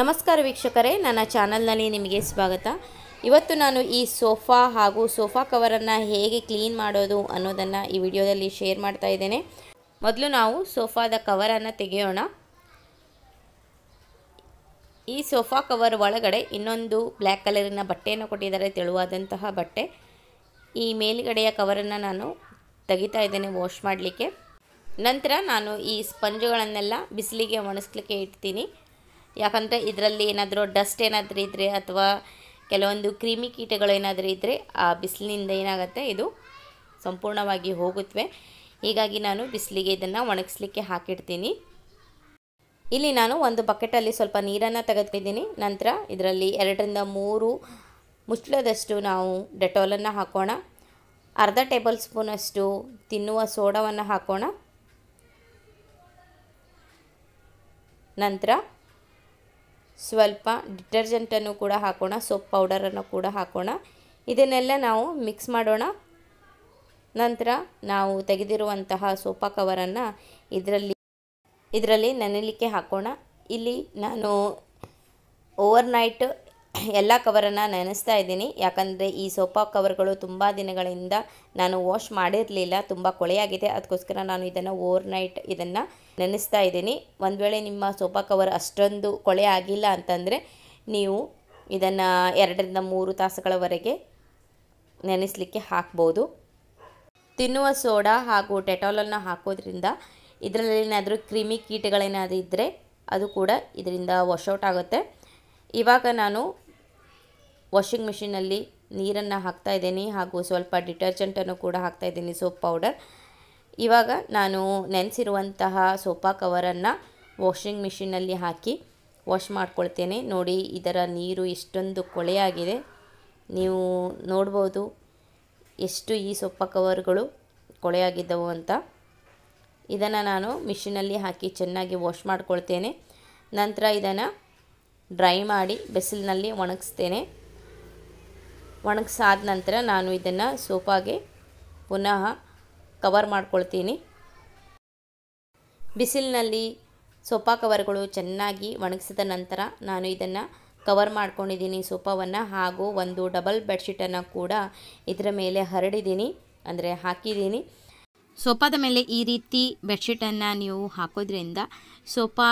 ನಮಸ್ಕಾರ ವೀಕ್ಷಕರೇ, ನನ್ನ ಚಾನಲ್ನಲ್ಲಿ ನಿಮಗೆ ಸ್ವಾಗತ. ಇವತ್ತು ನಾನು ಈ ಸೋಫಾ ಹಾಗೂ ಸೋಫಾ ಕವರನ್ನು ಹೇಗೆ ಕ್ಲೀನ್ ಮಾಡೋದು ಅನ್ನೋದನ್ನು ಈ ವಿಡಿಯೋದಲ್ಲಿ ಶೇರ್ ಮಾಡ್ತಾ ಇದ್ದೇನೆ. ಮೊದಲು ನಾವು ಸೋಫಾದ ಕವರನ್ನು ತೆಗೆಯೋಣ. ಈ ಸೋಫಾ ಕವರ್ ಒಳಗಡೆ ಇನ್ನೊಂದು ಬ್ಲ್ಯಾಕ್ ಕಲರಿನ ಬಟ್ಟೆಯನ್ನು ಕೊಟ್ಟಿದ್ದಾರೆ, ತೆಳುವಾದಂತಹ ಬಟ್ಟೆ. ಈ ಮೇಲುಗಡೆಯ ಕವರನ್ನು ನಾನು ತೆಗಿತಾ ಇದ್ದೇನೆ ವಾಶ್ ಮಾಡಲಿಕ್ಕೆ. ನಂತರ ನಾನು ಈ ಸ್ಪಂಜುಗಳನ್ನೆಲ್ಲ ಬಿಸಿಲಿಗೆ ಒಣಗಿಸ್ಲಿಕ್ಕೆ ಇಡ್ತೀನಿ. ಯಾಕಂದರೆ ಇದರಲ್ಲಿ ಏನಾದರೂ ಡಸ್ಟ್ ಏನಾದರೂ ಇದ್ದರೆ ಅಥವಾ ಕೆಲವೊಂದು ಕ್ರಿಮಿ ಕೀಟಗಳು ಏನಾದರೂ ಇದ್ದರೆ ಆ ಬಿಸಿಲಿನಿಂದ ಏನಾಗುತ್ತೆ? ಇದು ಸಂಪೂರ್ಣವಾಗಿ ಹೋಗುತ್ತವೆ ಹೀಗಾಗಿ ನಾನು ಬಿಸಿಲಿಗೆ ಇದನ್ನು ಒಣಗಿಸ್ಲಿಕ್ಕೆ ಹಾಕಿಡ್ತೀನಿ. ಇಲ್ಲಿ ನಾನು ಒಂದು ಬಕೆಟಲ್ಲಿ ಸ್ವಲ್ಪ ನೀರನ್ನು ತೆಗೆದಿದ್ದೀನಿ ನಂತರ ಇದರಲ್ಲಿ ಎರಡರಿಂದ ಮೂರು ಮುಚ್ಚಳದಷ್ಟು ನಾವು ಡೆಟಾಲನ್ನು ಹಾಕೋಣ. ಅರ್ಧ ಟೇಬಲ್ ಸ್ಪೂನಷ್ಟು ತಿನ್ನುವ ಸೋಡವನ್ನು ಹಾಕೋಣ. ನಂತರ ಸ್ವಲ್ಪ ಡಿಟರ್ಜೆಂಟನ್ನು ಕೂಡ ಹಾಕೋಣ, ಸೋಪ್ ಪೌಡರನ್ನು ಕೂಡ ಹಾಕೋಣ. ಇದನ್ನೆಲ್ಲ ನಾವು ಮಿಕ್ಸ್ ಮಾಡೋಣ. ನಂತರ ನಾವು ತೆಗೆದಿರುವಂತಹ ಸೋಫಾ ಕವರನ್ನು ಇದರಲ್ಲಿ ಇದರಲ್ಲಿ ನೆನಲಿಕ್ಕೆ ಹಾಕೋಣ. ಇಲ್ಲಿ ನಾನು ಓವರ್ ನೈಟ್ ಎಲ್ಲ ಕವರನ್ನು ನೆನೆಸ್ತಾ ಇದ್ದೀನಿ. ಯಾಕಂದರೆ ಈ ಸೋಫಾ ಕವರ್ಗಳು ತುಂಬ ದಿನಗಳಿಂದ ನಾನು ವಾಶ್ ಮಾಡಿರಲಿಲ್ಲ, ತುಂಬ ಕೊಳೆಯಾಗಿದೆ. ಅದಕ್ಕೋಸ್ಕರ ನಾನು ಇದನ್ನು ಓವರ್ ನೈಟ್ ಇದನ್ನು ನೆನೆಸ್ತಾ ಇದ್ದೀನಿ. ಒಂದು ವೇಳೆ ನಿಮ್ಮ ಸೋಫಾ ಕವರ್ ಅಷ್ಟೊಂದು ಕೊಳೆ ಆಗಿಲ್ಲ ಅಂತಂದರೆ ನೀವು ಇದನ್ನು ಎರಡರಿಂದ ಮೂರು ತಾಸುಗಳವರೆಗೆ ನೆನೆಸಲಿಕ್ಕೆ ಹಾಕ್ಬೋದು. ತಿನ್ನುವ ಸೋಡಾ ಹಾಗೂ ಟೆಟಾಲನ್ನು ಹಾಕೋದ್ರಿಂದ ಇದರಲ್ಲಿ ಏನಾದರೂ ಕ್ರಿಮಿ ಕೀಟಗಳೇನಾದರೂ ಇದ್ದರೆ ಅದು ಕೂಡ ಇದರಿಂದ ವಾಶೌಟ್ ಆಗುತ್ತೆ. ಇವಾಗ ನಾನು ವಾಷಿಂಗ್ ಮಿಷಿನಲ್ಲಿ ನೀರನ್ನು ಹಾಕ್ತಾ ಇದ್ದೀನಿ ಹಾಗೂ ಸ್ವಲ್ಪ ಡಿಟರ್ಜೆಂಟನ್ನು ಕೂಡ ಹಾಕ್ತಾ ಇದ್ದೀನಿ ಸೋಪ್ ಪೌಡರ್. ಇವಾಗ ನಾನು ನೆನೆಸಿರುವಂತಹ ಸೋಫಾ ಕವರನ್ನು ವಾಷಿಂಗ್ ಮಿಷಿನಲ್ಲಿ ಹಾಕಿ ವಾಶ್ ಮಾಡ್ಕೊಳ್ತೇನೆ. ನೋಡಿ, ಇದರ ನೀರು ಎಷ್ಟೊಂದು ಕೊಳೆಯಾಗಿದೆ. ನೀವು ನೋಡ್ಬೋದು ಎಷ್ಟು ಈ ಸೋಪಾ ಕವರ್ಗಳು ಕೊಳೆಯಾಗಿದ್ದವು ಅಂತ. ಇದನ್ನು ನಾನು ಮಿಷಿನಲ್ಲಿ ಹಾಕಿ ಚೆನ್ನಾಗಿ ವಾಶ್ ಮಾಡ್ಕೊಳ್ತೇನೆ. ನಂತರ ಇದನ್ನು ಡ್ರೈ ಮಾಡಿ ಬಿಸಿಲಿನಲ್ಲಿ ಒಣಗಿಸ್ತೇನೆ. ಒಣಗಿಸಾದ ನಂತರ ನಾನು ಇದನ್ನು ಸೋಪಾಗೆ ಪುನಃ ಕವರ್ ಮಾಡ್ಕೊಳ್ತೀನಿ. ಬಿಸಿಲಿನಲ್ಲಿ ಸೋಪಾ ಕವರ್ಗಳು ಚೆನ್ನಾಗಿ ಒಣಗಿಸಿದ ನಂತರ ನಾನು ಇದನ್ನು ಕವರ್ ಮಾಡ್ಕೊಂಡಿದ್ದೀನಿ ಸೋಪಾವನ್ನು ಹಾಗೂ ಒಂದು ಡಬಲ್ ಬೆಡ್ಶೀಟನ್ನು ಕೂಡ ಇದರ ಮೇಲೆ ಹರಡಿದ್ದೀನಿ, ಅಂದರೆ ಹಾಕಿದ್ದೀನಿ. ಸೋಪಾದ ಮೇಲೆ ಈ ರೀತಿ ಬೆಡ್ಶೀಟನ್ನು ನೀವು ಹಾಕೋದ್ರಿಂದ ಸೋಫಾ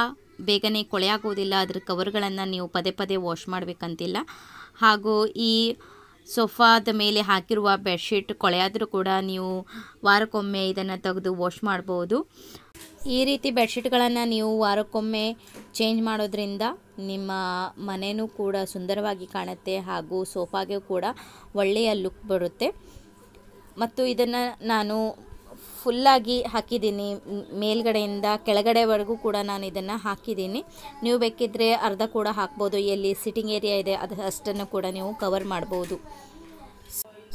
ಬೇಗನೆ ಕೊಳೆಯಾಗೋದಿಲ್ಲ, ಅದ್ರ ಕವರ್ಗಳನ್ನು ನೀವು ಪದೇ ಪದೇ ವಾಶ್ ಮಾಡಬೇಕಂತಿಲ್ಲ. ಹಾಗೂ ಈ ಸೋಫಾದ ಮೇಲೆ ಹಾಕಿರುವ ಬೆಡ್ಶೀಟ್ ಕೊಳೆಯಾದರೂ ಕೂಡ ನೀವು ವಾರಕ್ಕೊಮ್ಮೆ ಇದನ್ನು ತೆಗೆದು ವಾಶ್ ಮಾಡ್ಬೋದು. ಈ ರೀತಿ ಬೆಡ್ಶೀಟ್ಗಳನ್ನು ನೀವು ವಾರಕ್ಕೊಮ್ಮೆ ಚೇಂಜ್ ಮಾಡೋದ್ರಿಂದ ನಿಮ್ಮ ಮನೆಯೂ ಕೂಡ ಸುಂದರವಾಗಿ ಕಾಣುತ್ತೆ ಹಾಗೂ ಸೋಫಾಗೆ ಕೂಡ ಒಳ್ಳೆಯ ಲುಕ್ ಬರುತ್ತೆ. ಮತ್ತು ಇದನ್ನು ನಾನು ಫುಲ್ಲಾಗಿ ಹಾಕಿದ್ದೀನಿ. ಮೇಲ್ಗಡೆಯಿಂದ ಕೆಳಗಡೆವರೆಗೂ ಕೂಡ ನಾನು ಇದನ್ನು ಹಾಕಿದ್ದೀನಿ. ನೀವು ಬೇಕಿದ್ದರೆ ಅರ್ಧ ಕೂಡ ಹಾಕ್ಬೋದು. ಎಲ್ಲಿ ಸಿಟ್ಟಿಂಗ್ ಏರಿಯಾ ಇದೆ. ಅದು ಅಷ್ಟನ್ನು ಕೂಡ ನೀವು ಕವರ್ ಮಾಡ್ಬೋದು.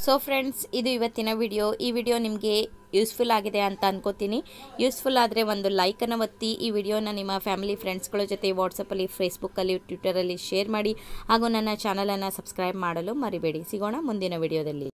ಸೊ ಫ್ರೆಂಡ್ಸ್ ಇದು ಇವತ್ತಿನ ವಿಡಿಯೋ ಈ ವಿಡಿಯೋ ನಿಮಗೆ ಯೂಸ್ಫುಲ್ ಆಗಿದೆ ಅಂತ ಅನ್ಕೋತೀನಿ. ಯೂಸ್ಫುಲ್ ಆದರೆ ಒಂದು ಲೈಕನ್ನು ಒತ್ತಿ ಈ ವಿಡಿಯೋನ ನಿಮ್ಮ ಫ್ಯಾಮಿಲಿ ಫ್ರೆಂಡ್ಸ್ಗಳ ಜೊತೆ ವಾಟ್ಸಪ್ಪಲ್ಲಿ ಫೇಸ್ಬುಕ್ಕಲ್ಲಿ ಟ್ವಿಟರಲ್ಲಿ ಶೇರ್ ಮಾಡಿ. ಹಾಗೂ ನನ್ನ ಚಾನಲನ್ನು ಸಬ್ಸ್ಕ್ರೈಬ್ ಮಾಡಲು ಮರಿಬೇಡಿ. ಸಿಗೋಣ ಮುಂದಿನ ವಿಡಿಯೋದಲ್ಲಿ